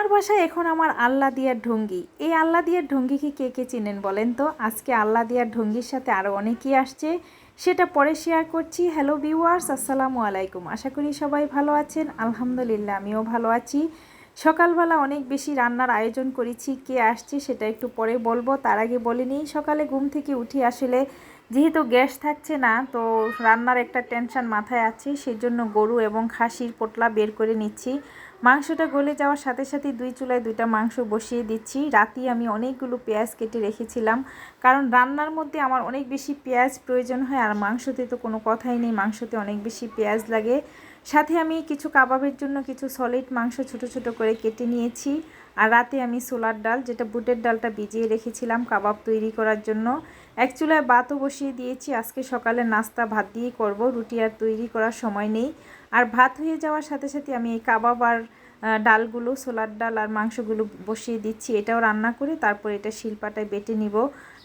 আমার বাসায় এখন আমার আল্লাহ দিয়ার ঢঙ্গি। এই আল্লাহ দিয়ার ঢঙ্গিকে কে কে চিনেন বলেন তো? আজকে আল্লাহ দিয়ার ঢঙ্গির সাথে আরও অনেকেই আসছে। সেটা পরে শেয়ার করছি। হ্যালো ভিউয়ার্স আসসালামু আলাইকুম। আশা করি সবাই ভালো আছেন। আলহামদুলিল্লাহ, আমিও ভালো আছি। সকালবেলা অনেক বেশি রান্নার আয়োজন করেছি। কে আসছে সেটা একটু পরে বলব। তার আগে বলিনি সকালে ঘুম থেকে উঠি আসলে যেহেতু গ্যাস থাকছে না, তো রান্নার একটা টেনশন মাথায় আছে। সেজন্য গরু এবং খাসির পোটলা বের করে নিচ্ছি। মাংসটা গলে যাওয়ার সাথে সাথে দুই চুলায় দুইটা মাংস বসিয়ে দিচ্ছি। রাতে আমি অনেকগুলো পেঁয়াজ কেটে রেখেছিলাম। কারণ রান্নার মধ্যে আমার অনেক বেশি পেঁয়াজ প্রয়োজন হয়, আর মাংসতে তো কোনো কথাই নেই, মাংসতে অনেক বেশি পেঁয়াজ লাগে। সাথে আমি কিছু কাবাবের জন্য কিছু সলিড মাংস ছোট ছোট করে কেটে নিয়েছি। আর রাতে আমি সোলার ডাল, যেটা বুটের ডালটা ভিজিয়ে রেখেছিলাম কাবাব তৈরি করার জন্য, এক চুলায় ভাতও বসিয়ে দিয়েছি। আজকে সকালে নাস্তা ভাত দিয়েই করব, রুটি আর তৈরি করার সময় নেই। আর ভাত হয়ে যাওয়ার সাথে সাথে আমি এই কাবাব আর ডালগুলো সোলার ডাল আর মাংসগুলো বসিয়ে দিচ্ছি। এটাও রান্না করে তারপর এটা শিলপাটায় বেটে নিব।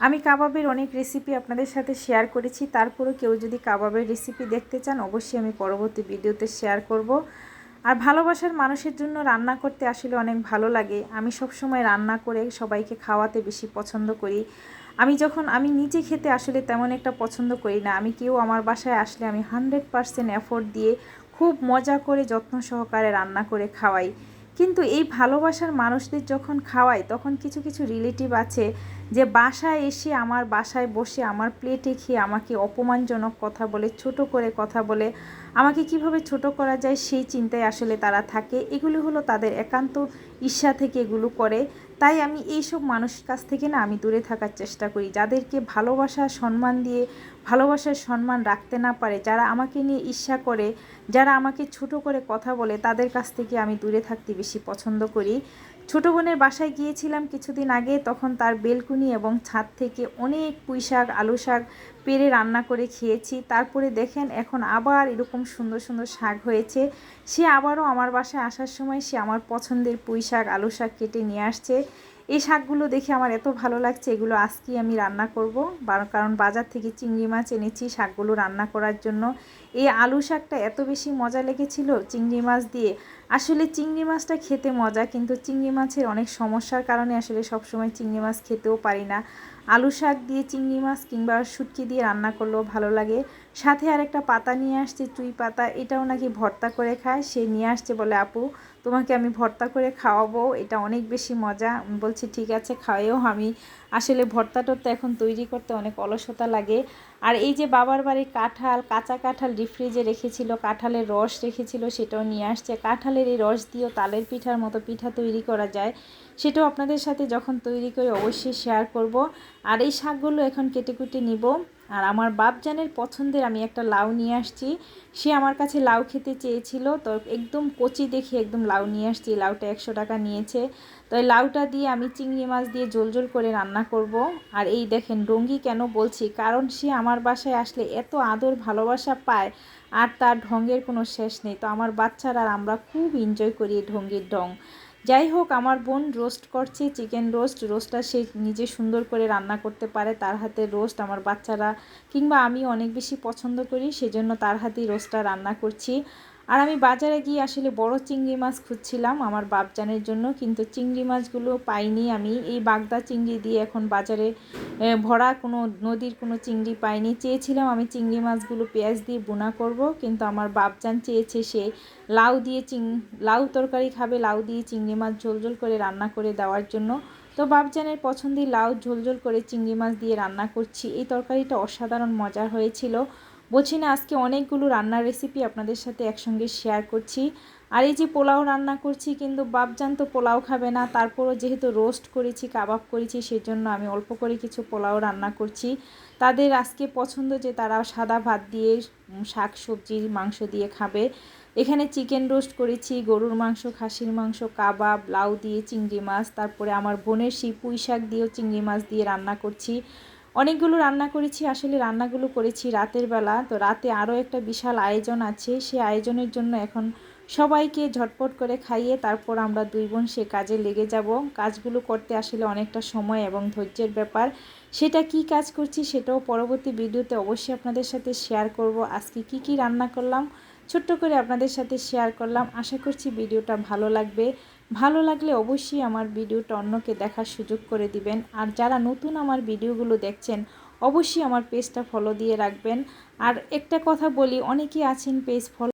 আমি কাবাবের অনেক রেসিপি আপনাদের সাথে শেয়ার করেছি। তারপরেও কেউ যদি কাবাবের রেসিপি দেখতে চান, অবশ্যই আমি পরবর্তী ভিডিওতে শেয়ার করব। আর ভালোবাসার মানুষের জন্য রান্না করতে আসলে অনেক ভালো লাগে। আমি সব সময় রান্না করে সবাইকে খাওয়াতে বেশি পছন্দ করি। আমি যখন, আমি নিজে খেতে আসলে তেমন একটা পছন্দ করি না। আমি কেউ আমার বাসায় আসলে আমি হানড্রেড পারসেন্ট এফোর্ট দিয়ে খুব মজা করে যত্ন সহকারে রান্না করে খাওয়াই। কিন্তু এই ভালোবাসার মানুষদের যখন খাওয়াই, তখন কিছু কিছু রিলেটিভ আছে যে বাসায় এসে আমার বাসায় বসে আমার প্লেটে খেয়ে আমাকে অপমানজনক কথা বলে, ছোট করে কথা বলে, আমাকে কীভাবে ছোট করা যায় সেই চিন্তায় আসলে তারা থাকে। এগুলো হলো তাদের একান্ত ঈর্ষা থেকে এগুলো করে। তাই আমি এইসব মানুষের কাছ থেকে না আমি দূরে থাকার চেষ্টা করি। যাদেরকে ভালোবাসা, সম্মান দিয়ে ভালোবাসার সম্মান রাখতে না পারে, যারা আমাকে নিয়ে ঈর্ষা করে, যারা আমাকে ছোট করে কথা বলে, তাদের কাছ থেকে আমি দূরে থাকতে বেশি পছন্দ করি। ছোটো বোনের বাসায় গিয়েছিলাম কিছুদিন আগে, তখন তার বেলকুনি এবং ছাদ থেকে অনেক পুঁই শাক আলু শাক পেরে রান্না করে খেয়েছি। তারপরে দেখেন, এখন আবার এরকম সুন্দর সুন্দর শাক হয়েছে। সে আবারও আমার বাসায় আসার সময় সে আমার পছন্দের পুঁই শাক আলু শাক কেটে নিয়ে আসছে। এই শাকগুলো দেখে আমার এত ভালো লাগছে, এগুলো আজকেই আমি রান্না করব। কারণ বাজার থেকে চিংড়ি মাছ এনেছি শাকগুলো রান্না করার জন্য। এই আলু শাকটা এত বেশি মজা লেগেছিল চিংড়ি মাছ দিয়ে। আসলে চিংড়ি মাছটা খেতে মজা, কিন্তু চিংড়ি মাছের অনেক সমস্যার কারণে আসলে সবসময় চিংড়ি মাছ খেতেও পারি না। আলু শাক দিয়ে চিংড়ি মাছ কিংবা শুটকি দিয়ে রান্না করলেও ভালো লাগে। সাথে আর একটা পাতা নিয়ে আসছে, চুই পাতা, এটাও নাকি ভর্তা করে খায়, সে নিয়ে আসছে বলে আপু। তোমাকে আমি ভর্তা করে খাওয়াবো, এটা অনেক বেশি মজা। বলছি, ঠিক আছে খাওয়াইও আমি আসলে ভর্তা টর্তা এখন তৈরি করতে অনেক অলসতা লাগে। আর এই যে বাবার বাড়ির কাঁঠাল, কাঁচা কাঁঠাল ডিফ্রিজে রেখেছিল, কাঁঠালের রস রেখেছিল, সেটাও নিয়ে আসছে। কাঁঠালের এই রস দিয়েও তালের পিঠার মতো পিঠা তৈরি করা যায়। সেটাও আপনাদের সাথে যখন তৈরি করে অবশ্যই শেয়ার করব। আর এই শাকগুলো এখন কেটে কুটে নিব। আর আমার বাপজানের পছন্দের আমি একটা লাউ নিয়ে আসছি। সে আমার কাছে লাউ খেতে চেয়েছিল, তো একদম কচি দেখে একদম লাউ নিয়ে আসছি। লাউটা একশো টাকা নিয়েছে। তো লাউটা দিয়ে আমি চিংড়ি মাছ দিয়ে জোল জোল করে রান্না করব। আর এই দেখেন ডঙ্গি কেন বলছি? কারণ সে আমার বাসায় আসলে এত আদর ভালোবাসা পায় আর তার ঢঙ্গের কোনো শেষ নেই। তো আমার বাচ্চারা আর আমরা খুব এনজয় করি ঢঙ্গির ঢং। যাই হোক, আমার বোন রোস্ট করছে চিকেন রোস্ট রোস্টটা সে নিজে সুন্দর করে রান্না করতে পারে, তার হাতে রোস্ট আমার বাচ্চারা, কিংবা আমি অনেক বেশি পছন্দ করি, সেজন্য তার হাতেই রোস্টটা রান্না করছি। আর আমি বাজারে গিয়ে আসলে বড় চিংড়ি মাছ খুঁজছিলাম আমার বাপজানের জন্য, কিন্তু চিংড়ি মাছগুলো পাইনি আমি। এই বাগদা চিংড়ি দিয়ে এখন বাজারে ভরা কোনো নদীর কোনো চিংড়ি পাইনি। চেয়েছিলাম আমি চিংড়ি মাছগুলো পেঁয়াজ দিয়ে বোনা করব, কিন্তু আমার বাপজান চেয়েছে সে লাউ দিয়ে চিং, লাউ তরকারি খাবে, লাউ দিয়ে চিংড়ি মাছ ঝোল ঝোল করে রান্না করে দেওয়ার জন্য। তো বাপজানের পছন্দের লাউ ঝোল ঝোল করে চিংড়ি মাছ দিয়ে রান্না করছি। এই তরকারিটা অসাধারণ মজার হয়েছিল। বলছি না আজকে অনেকগুলো রান্নার রেসিপি আপনাদের সাথে একসঙ্গে শেয়ার করছি। আর এই যে পোলাও রান্না করছি, কিন্তু বাপজান তো পোলাও খাবে না, তারপরও যেহেতু রোস্ট করেছি কাবাব করেছি, সেজন্য আমি অল্প করে কিছু পোলাও রান্না করছি। তাদের আজকে পছন্দ যে তারা সাদা ভাত দিয়ে শাক, সবজি, মাংস দিয়ে খাবে। এখানে চিকেন রোস্ট করেছি, গরুর মাংস, খাসির মাংস কাবাব লাউ দিয়ে, চিংড়ি মাছ, তারপরে আমার বোনের সেই পুঁই শাক দিয়েও চিংড়ি মাছ দিয়ে রান্না করছি। অনেকগুলো রান্না করেছি, আসলে রান্নাগুলো করেছি রাতের বেলা। তো রাতে আরও একটা বিশাল আয়োজন আছে, সে আয়োজনের জন্য এখন সবাইকে ঝটপট করে খাইয়ে তারপর আমরা দুই বোন সে কাজে লেগে যাব। কাজগুলো করতে আসলে অনেকটা সময় এবং ধৈর্যের ব্যাপার। সেটা কি কাজ করছি সেটাও পরবর্তী ভিডিওতে অবশ্যই আপনাদের সাথে শেয়ার করব। আজকে কি কি রান্না করলাম, ছোট্ট করে আপনাদের সাথে শেয়ার করলাম। আশা করছি ভিডিওটা ভালো লাগবে। ভালো লাগলে অবশ্যই আমার ভিডিওটা অন্যকে দেখার সুযোগ করে দিবেন। আর যারা নতুন আমার ভিডিওগুলো দেখছেন, অবশ্যই আমার পেজটা ফলো দিয়ে রাখবেন। আর একটা কথা বলি, অনেকেই আছেন পেজ ফলো